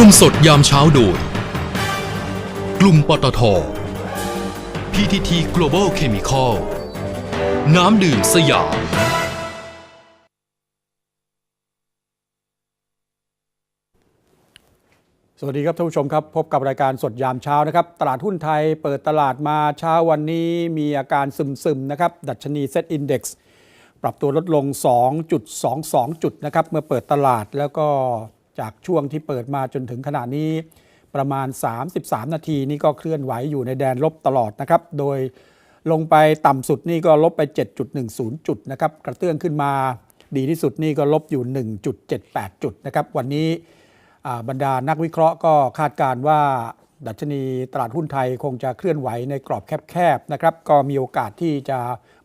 รุงสดยามเช้าโดย กลุ่มปตท PTT Global Chemical น้ำดื่มสยาม สวัสดีครับท่านผู้ชมครับ พบกับรายการสดยามเช้านะครับ ตลาดหุ้นไทยเปิดตลาดมาเช้าวันนี้มีอาการซึมๆนะครับ ดัชนีเซ็ตอินดี x ปรับตัวลดลง 2.22 จุดนะครับ เมื่อเปิดตลาดแล้วก็ จากช่วงที่เปิดมาจนถึงขณะนี้ประมาณ 33 นาทีนี่ก็เคลื่อนไหวอยู่ในแดนลบตลอดนะครับ โดยลงไปต่ำสุดนี่ก็ลบไป 7.10 จุดนะครับกระเตื้องขึ้นมาดีที่สุดนี่ก็ลบอยู่ 1.78 จุดนะครับ วันนี้บรรดานักวิเคราะห์ก็คาดการว่า ดัชนีตลาดหุ้นไทยคงจะเคลื่อนไหวในกรอบแคบๆนะครับ ก็มีโอกาสที่จะ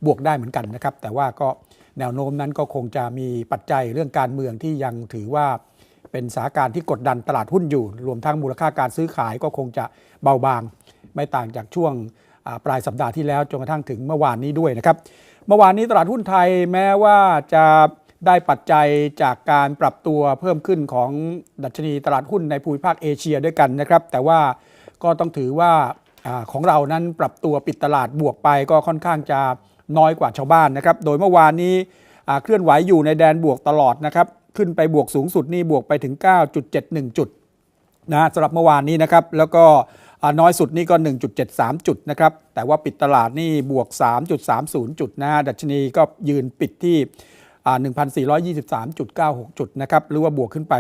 บวกได้เหมือนกันนะครับ แต่ว่าก็แนวโน้มนั้นก็คงจะมีปัจจัยเรื่องการเมืองที่ยังถือว่า เป็นสถานการณ์ที่กดดันตลาดหุ้นอยู่ รวมทั้งมูลค่าการซื้อขายก็คงจะเบาบาง ไม่ต่างจากช่วงปลายสัปดาห์ที่แล้วจนกระทั่งถึงเมื่อวานนี้ด้วยนะครับเมื่อวานนี้ตลาดหุ้นไทยแม้ว่าจะได้ปัจจัยจากการปรับตัวเพิ่มขึ้นของดัชนีตลาดหุ้นในภูมิภาคเอเชียด้วยกันนะครับ แต่ว่าก็ต้องถือว่าอของเรานั้นปรับตัวปิดตลาดบวกไปก็ค่อนข้างจะน้อยกว่าชาวบ้านนะครับ โดยเมื่อวานนี้เคลื่อนไหวอยู่ในแดนบวกตลอดนะครับ ขึ้นไปบวกสูงสุดนี่บวกไปถึง 9.71 จุดนะสำหรับเมื่อวานนี้นะครับ แล้วก็น้อยสุดนี่ก็ 1.73 จุดนะครับ แต่ว่าปิดตลาดนี่บวก 3.30 จุดนะฮะดัชนีก็ยืนปิดที่อ่า1,423.96 จุดนะครับ หรือว่าบวกขึ้นไป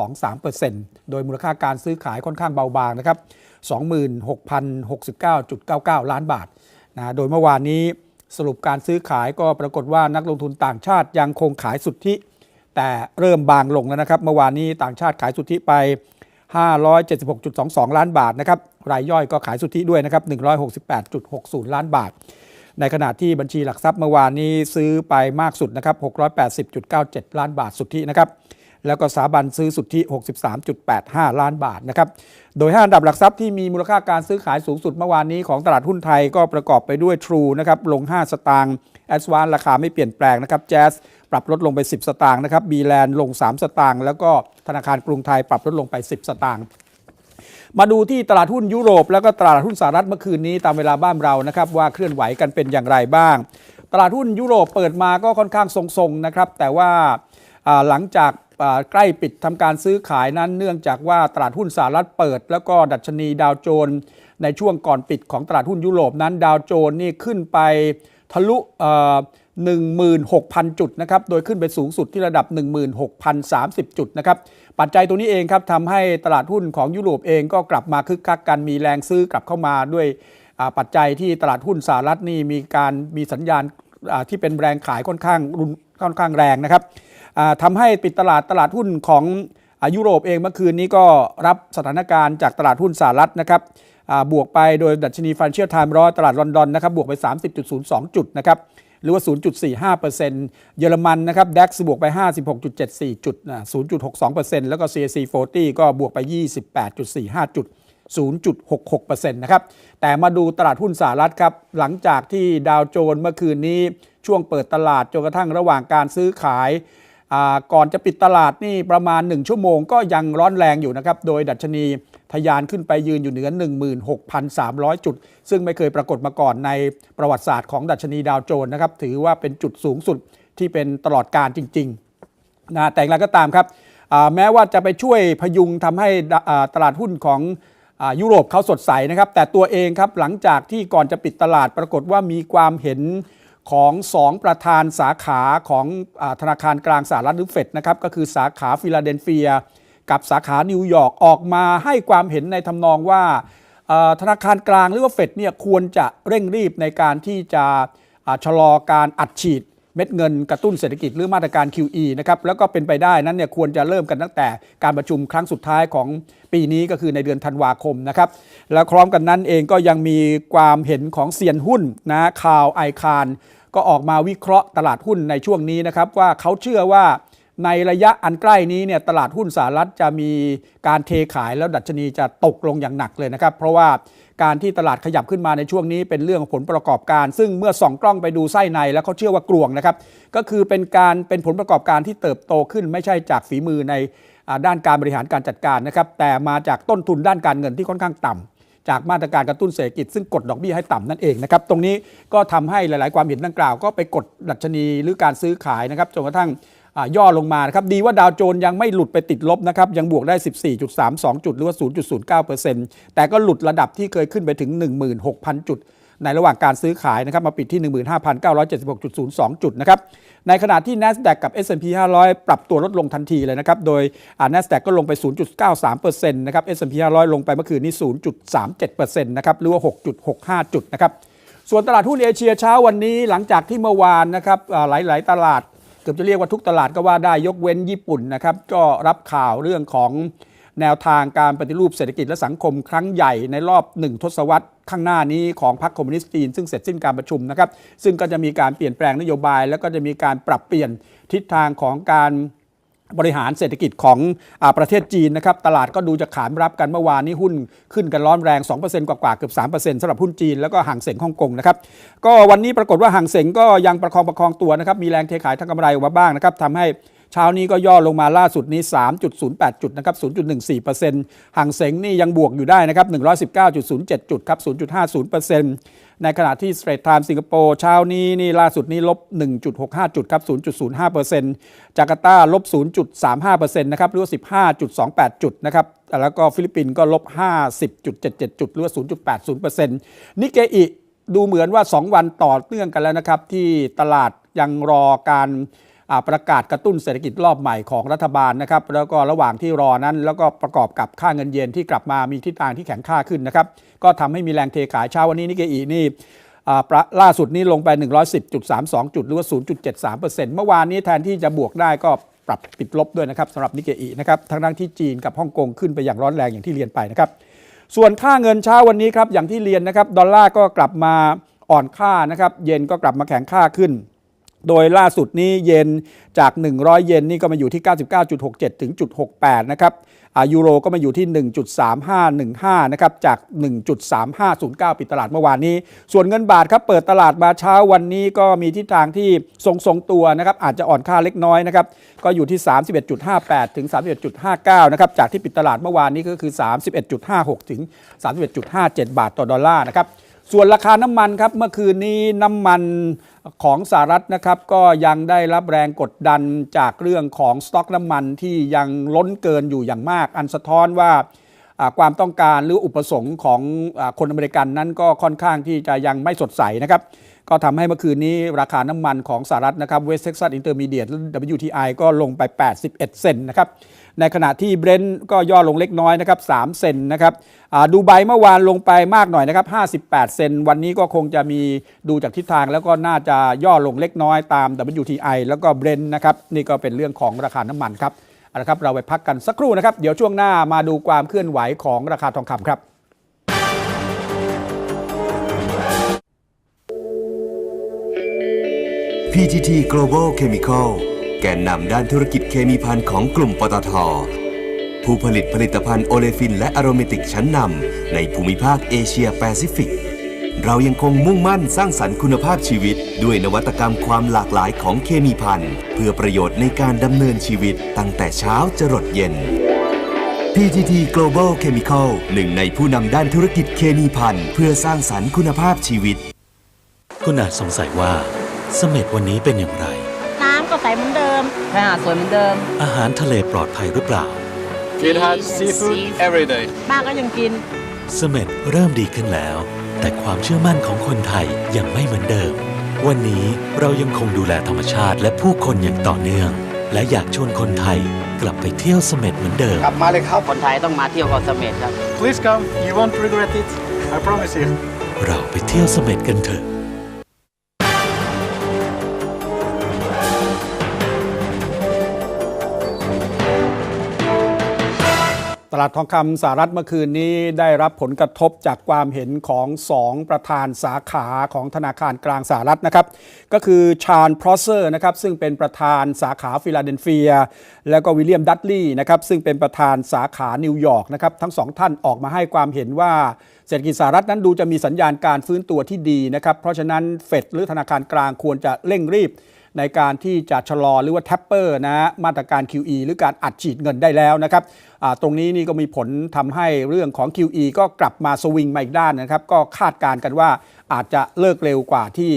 0.23%โดยมูลค่าการซื้อขายค่อนข้างเบาบางนะครับ 26,069.99 ล้านบาทนะโดยเมื่อวานนี้สรุปการซื้อขายก็ปรากฏว่านักลงทุนต่างชาติยังคงขายสุทธิ แต่เริ่มบางลงแล้วนะครับ เมื่อวานนี้ต่างชาติขายสุทธิไป 576.22 ล้านบาทนะครับรายย่อยก็ขายสุทธิด้วยนะครับ 168.60 ล้านบาท ในขณะที่บัญชีหลักทรัพย์เมื่อวานนี้ซื้อไปมากสุดนะครับ 680.97 ล้านบาทสุทธินะครับ แล้วก็สถาบันซื้อสุทธิ 63.85 ล้านบาทนะครับ โดย 5 อันดับหลักทรัพย์ที่มีมูลค่าการซื้อขายสูงสุดเมื่อวานนี้ของตลาดหุ้นไทยก็ประกอบไปด้วย True นะครับลง 5 สตางค์ a d v a n c e ราคาไม่เปลี่ยนแปลงนะครับ Jazz ปรับลดลงไป 10 สตางค์นะครับ b l a n d ลง 3 สตางค์แล้วก็ธนาคารกรุงไทยปรับลดลงไป 10 สตางค์มาดูที่ตลาดหุ้นยุโรป แล้วก็ตลาดหุ้นสหรัฐเมื่อคืนนี้ตามเวลาบ้านเรานะครับว่าเคลื่อนไหวกันเป็นอย่างไรบ้าง ตลาดหุ้นยุโรปเปิดมาก็ค่อนข้างทรงๆนะครับแต่ว่าหลังจาก ใกล้ปิดทำการซื้อขายนั้น เนื่องจากว่าตลาดหุ้นสหรัฐเปิด แล้วก็ดัชนีดาวโจนส์ในช่วงก่อนปิดของตลาดหุ้นยุโรปนั้น ดาวโจนส์นี่ขึ้นไปทะลุ16,000 จุดนะครับโดยขึ้นไปสูงสุดที่ระดับ 16,030 จุดนะครับปัจจัยตัวนี้เองครับทำให้ตลาดหุ้นของยุโรปเองก็กลับมาคึกคักกันมีแรงซื้อกลับเข้ามาด้วยปัจจัยที่ตลาดหุ้นสหรัฐนี่มีการมีสัญญาณที่เป็นแรงขายค่อนข้างรุนค่อนข้างแรงนะครับ อ่าทำให้ปิดตลาดตลาดหุ้นของอยุโรปเองเมื่อคืนนี้ก็รับสถานการณ์จากตลาดหุ้นสหรัฐนะครับบวกไปโดยดัชนีฟันเชียลไทม์ร้อยตลาดลอนดอนนะครับบวกไป 30.02 จุดนะครับหรือว่า 0.45%เยอรมันนะครับ DAX บวกไป 56.74 จุดนะ0.62%แล้วก็ CAC 40 ก็บวกไป 28.45 จุด 0.66%นะครับ แต่มาดูตลาดหุ้นสหรัฐครับ หลังจากที่ดาวโจนส์เมื่อคืนนี้ช่วงเปิดตลาดจนกระทั่งระหว่างการซื้อขาย ก่อนจะปิดตลาดนี่ประมาณ 1 ชั่วโมงก็ยังร้อนแรงอยู่นะครับ โดยดัชนีทะยานขึ้นไปยืนอยู่เหนือ 16,300 จุด ซึ่งไม่เคยปรากฏมาก่อนในประวัติศาสตร์ของดัชนีดาวโจนส์นะครับ ถือว่าเป็นจุดสูงสุดที่เป็นตลอดการจริงๆนะแต่อย่างไรก็ตามครับ แม้ว่าจะไปช่วยพยุงทำให้ตลาดหุ้นของอยุโรปเขาสดใสนะครับ แต่ตัวเองครับหลังจากที่ก่อนจะปิดตลาดปรากฏว่ามีความเห็น ของสองประธานสาขาของอธนาคารกลางสหรัฐหรือเฟดนะครับก็คือสาขาฟิลาเดลเฟีย กับสาขานิวยอร์กออกมาให้ความเห็นในทำนองว่าธนาคารกลางหรือว่าเฟดเนี่ยควรจะเร่งรีบในการที่จะชะลอการอัดฉีดเม็ดเงินกระตุ้นเศรษฐกิจหรือมาตรการ QE นะครับแล้วก็เป็นไปได้นั้นเนี่ยควรจะเริ่มกันตั้งแต่การประชุมครั้งสุดท้ายของปีนี้ก็คือในเดือนธันวาคมนะครับแล้วพร้อมกันนั้นเองก็ยังมีความเห็นของเซียนหุ้นนะข่าวไอคาร ก็ออกมาวิเคราะห์ตลาดหุ้นในช่วงนี้นะครับว่าเขาเชื่อว่าในระยะอันใกล้นี้เนี่ยตลาดหุ้นสหรัฐจะมีการเทขายแล้วดัชนีจะตกลงอย่างหนักเลยนะครับ เพราะว่าการที่ตลาดขยับขึ้นมาในช่วงนี้เป็นเรื่องผลประกอบการ ซึ่งเมื่อส่องกล้องไปดูไส้ในแล้วเขาเชื่อว่ากลวงนะครับ ก็คือเป็นการเป็นผลประกอบการที่เติบโตขึ้นไม่ใช่จากฝีมือในด้านการบริหารการจัดการนะครับแต่มาจากต้นทุนด้านการเงินที่ค่อนข้างต่ำ จากมาตรการกระตุ้นเศรษฐกิจซึ่งกดดอกเบี้ยให้ต่ำนั่นเองนะครับตรงนี้ก็ทำให้หลาย ๆ ความเห็นดังกล่าว ก็ไปกดดัชนีหรือการซื้อขายนะครับจนกระทั่งย่อลงมานะครับดีว่าดาวโจนส์ยังไม่หลุดไปติดลบนะครับยังบวกได้ 14.32 จุดหรือว่า 0.09%แต่ก็หลุดระดับที่เคยขึ้นไปถึง 16,000 จุด ในระหว่างการซื้อขายนะครับมาปิดที่ 15,976.02 จุดนะครับในขณะที่ NASDAQ กับ S&P 500 ปรับตัวลดลงทันทีเลยนะครับโดย NASDAQ ก็ลงไป 0.93%นะครับ S&P 500 ลงไปเมื่อคืนนี้ 0.37%นะครับหรือว่า 6.65 จุดนะครับส่วนตลาดหุ้นเอเชียเช้าวันนี้หลังจากที่เมื่อวานนะครับอ่าหลาย ๆ ตลาด เกือบจะเรียกว่าทุกตลาดก็ว่าได้ยกเว้นญี่ปุ่นนะครับก็รับข่าวเรื่องของ แนวทางการปฏิรูปเศรษฐกิจและสังคมครั้งใหญ่ในรอบหนึ่งทศวรรษข้างหน้านี้ของพรรคคอมมิวนิสต์จีนซึ่งเสร็จสิ้นการประชุมนะครับ ซึ่งก็จะมีการเปลี่ยนแปลงนโยบาย แล้วก็จะมีการปรับเปลี่ยนทิศทางของการบริหารเศรษฐกิจของอาประเทศจีนนะครับ ตลาดก็ดูจะขานรับกันเมื่อวานนี้หุ้นขึ้นกันร้อนแรง 2%กว่าๆเกือบ 3%สำหรับหุ้นจีน แล้วก็ห่างเสงฮ่องกงนะครับ ก็วันนี้ปรากฏว่าห่างเสงก็ยังประคองประคองตัวนะครับ มีแรงเทขายทั้งกำไรออกมาบ้างนะครับทำให้ เช้านี้ก็ย่อลงมาล่าสุดนี้ 3.08 จุดนะครับ 0.14%ห่างเสงนี่ยังบวกอยู่ได้นะครับ 119.07 จุดครับ 0.50%ในขณะที่ Straight Time สิงคโปร์เช้านี้นี่ล่าสุดนี้ลบ 1.65 จุดครับ 0.05%จาการ์ตาลบ 0.35%นะครับหรือว่า 15.28 จุดนะครับแล้วก็ฟิลิปปินส์ก็ลบ 50.77 จุดหรือว่า 0.80%นิเกอิดูเหมือนว่า 2 วันต่อเนื่องกันแล้วนะครับ ที่ตลาดยังรอการ ประกาศกระตุ้นเศรษฐกิจรอบใหม่ของรัฐบาลนะครับแล้วก็ระหว่างที่รอนั้น แล้วก็ประกอบกับค่าเงินเยนที่กลับมามีทิศทางที่แข็งค่าขึ้นนะครับก็ทำให้มีแรงเทขายเช้าวันนี้นิเกอีนี่ล่าสุดนี้ลงไป 110.32 จุด หรือว่า 0.73%เมื่อวานนี้แทนที่จะบวกได้ก็ปรับปิดลบด้วยนะครับสำหรับนิเกอีนะครับทั้งทั้งที่จีนกับฮ่องกงขึ้นไปอย่างร้อนแรงอย่างที่เรียนไปนะครับส่วนค่าเงินเช้าวันนี้ครับอย่างที่เรียนนะครับดอลลาร์ก็กลับมาอ่อนค่านะครับเยนก็กลับมาแข็งค่าขึ้น โดยล่าสุดนี้เยนจาก 100 เยนนี่ก็มาอยู่ที่ 99.67 ถึงจุด68 นะครับอายูโรก็มาอยู่ที่ 1.3515 นะครับ จาก 1.3509 ปิดตลาดเมื่อวานนี้ ส่วนเงินบาทครับเปิดตลาดมาเช้าวันนี้ก็มีทิศทางที่ทรงทรงตัวนะครับ อาจจะอ่อนค่าเล็กน้อยนะครับ ก็อยู่ที่ 31.58 ถึง 31.59 นะครับ จากที่ปิดตลาดเมื่อวานนี้ก็คือ 31.56 ถึง 31.57 บาทต่อดอลลาร์นะครับ ส่วนราคาน้ำมันครับเมื่อคืนนี้น้ำมันของสหรัฐนะครับ ก็ยังได้รับแรงกดดันจากเรื่องของสต็อกน้ำมันที่ยังล้นเกินอยู่อย่างมาก อันสะท้อนว่าอ่า ความต้องการหรืออุปสงค์ของอคนอเมริกันนั้นก็ค่อนข้างที่จะยังไม่สดใสนะครับก็ทำให้เมื่อคืนนี้ราคาน้ำมันของสหรัฐนะครับ West Texas Intermediate หรือ WTI ก็ลงไป 81 เซนต์นะครับในขณะที่เบรนท์ก็ย่อลงเล็กน้อยนะครับ3เซนต์นะครับดูไบเมื่อวานลงไปมากหน่อยนะครับ58 เซนต์วันนี้ก็คงจะมีดูจากทิศทางแล้วก็น่าจะย่อลงเล็กน้อยตาม WTI แล้วก็เบรนท์นะครับนี่ก็เป็นเรื่องของราคาน้ำมันครับ เอาละครับเราไปพักกันสักครู่นะครับ เดี๋ยวช่วงหน้ามาดูความเคลื่อนไหวของราคาทองคำครับ PTT Global Chemical แกนนำด้านธุรกิจเคมีภัณฑ์ของกลุ่มปตท ผู้ผลิตผลิตภัณฑ์โอเลฟินและอโรเมติกชั้นนำในภูมิภาคเอเชียแปซิฟิก เรายังคงมุ่งมั่นสร้างสรรค์คุณภาพชีวิต ด้วยนวัตกรรมความหลากหลายของเคมีภัณฑ์เพื่อประโยชน์ในการดำเนินชีวิตตั้งแต่เช้าจรดเย็น PTT Global Chemical หนึ่งในผู้นำด้านธุรกิจเคมีภัณฑ์เพื่อสร้างสรรค์คุณภาพชีวิต คุณอาจสงสัยว่าเสม็ดวันนี้เป็นอย่างไร น้ำก็ใสเหมือนเดิมชายหาดสวยเหมือนเดิม อาหารทะเลปลอดภัยหรือเปล่า It has seafood every day. ป้าก็ยังกิน เสม็ดเริ่มดีขึ้นแล้ว แต่ความเชื่อมั่นของคนไทยยังไม่เหมือนเดิม วันนี้เรายังคงดูแลธรรมชาติและผู้คนอย่างต่อเนื่อง และอยากชวนคนไทยกลับไปเที่ยวเสม็ดเหมือนเดิม กลับมาเลยครับ คนไทยต้องมาเที่ยวเกาะเสม็ดครับ Please come. You won't regret it. I promise you. เราไปเที่ยวเสม็ดกันเถอะ ลาดทองคำสหรัฐเมื่อคืนนี้ได้รับผลกระทบจากความเห็นของ 2 ประธานสาขาของธนาคารกลางสหรัฐนะครับ ก็คือชาญพรอเซอร์นะครับซึ่งเป็นประธานสาขาฟิลาเดลเฟีย แล้วก็วิลเลียมดัตลีย์นะครับซึ่งเป็นประธานสาขานิวยอร์กนะครับทั้งสองท่านออกมาให้ความเห็นว่าเศรษฐกิจสหรัฐนั้นดูจะมีสัญญาณการฟื้นตัวที่ดีนะครับเพราะฉะนั้นเฟดหรือธนาคารกลางควรจะเร่งรีบ ในการที่จะชะลอหรือว่าแท็ปเปอร์นะฮะมาตรการ QE หรือการอัดฉีดเงินได้แล้วนะครับตรงนี้นี่ก็มีผลทำให้เรื่องของ QE ก็กลับมาสวิงมาอีกด้านนะครับ ก็คาดการณ์กันว่าอาจจะเลิกเร็วกว่าที่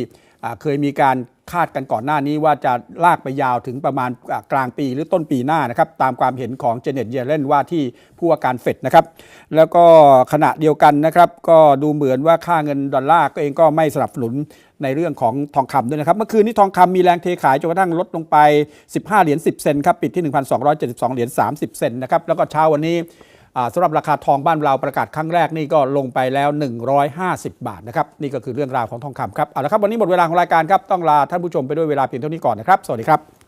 เคยมีการคาดกันก่อนหน้านี้ว่าจะลากไปยาวถึงประมาณกลางปีหรือต้นปีหน้านะครับตามความเห็นของเจเน็ตเยเลนว่าที่ผู้ว่าการเฟดนะครับแล้วก็ขณะเดียวกันนะครับก็ดูเหมือนว่าค่าเงินดอลลาร์ก็เองก็ไม่สนับสนุนในเรื่องของทองคำด้วยนะครับ เมื่อคืนนี้ทองคำมีแรงเทขายจนกระทั่งลดลงไป 15 เหรียญ 10 เซนครับปิดที่ 1,272 เหรียญ 30 เซนนะครับแล้วก็เช้าวันนี้ สำหรับราคาทองบ้านเราประกาศครั้งแรกนี่ก็ลงไปแล้ว 150 บาทนะครับนี่ก็คือเรื่องราวของทองคำครับเอาละครับวันนี้หมดเวลาของรายการครับต้องลาท่านผู้ชมไปด้วยเวลาเพียงเท่านี้ก่อนนะครับสวัสดีครับ